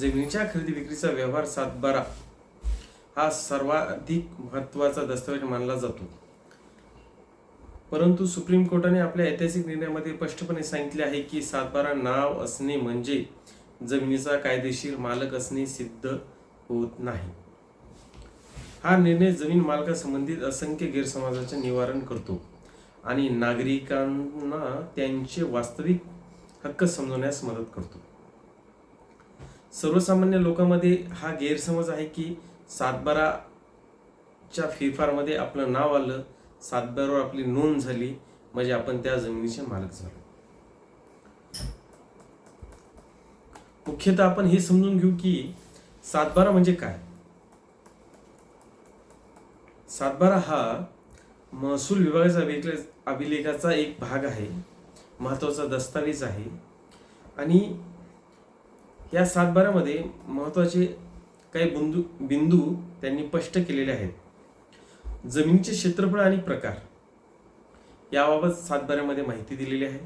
जमिनीच्या खरेदी विक्रीचा व्यवहार सातबारा हा सर्वाधिक महत्त्वाचा दस्तऐवज मानला जातो. परंतु सुप्रीम कोर्टाने आपल्या ऐतिहासिक निर्णयामध्ये स्पष्टपणे सांगितले आहे की सातबारा नाव असणे म्हणजे जमिनीचा कायदेशीर मालक असणे सिद्ध होत नाही. हा निर्णय जमीन मालकासंबंधित असंख्य गैरसमजाचे निवारण करतो आणि नागरिकांना त्यांचे वास्तविक हक्क समजवण्यास मदत करतो. सर्वसामान्य लोकांमध्ये हा गैरसमज आहे की सातबाराच्या फेरफारमध्ये आपलं नाव आलं सातबारावर आपली नोंद झाली म्हणजे आपण त्या जमिनीचे मालक झालो. मुख्यतः आपण हे समजून घेऊ की सातबारा म्हणजे काय? सातबारा हा महसूल विभागाचा अभिलेखाचा एक भाग आहे महत्त्वाचा दस्तावेज आहे. आणि या सातबारामध्ये महत्त्वाचे काही बिंदू बिंदू त्यांनी स्पष्ट केलेले आहेत. जमिनीचे क्षेत्रफळ आणि प्रकार याबाबत सातबाऱ्यामध्ये माहिती दिलेली आहे.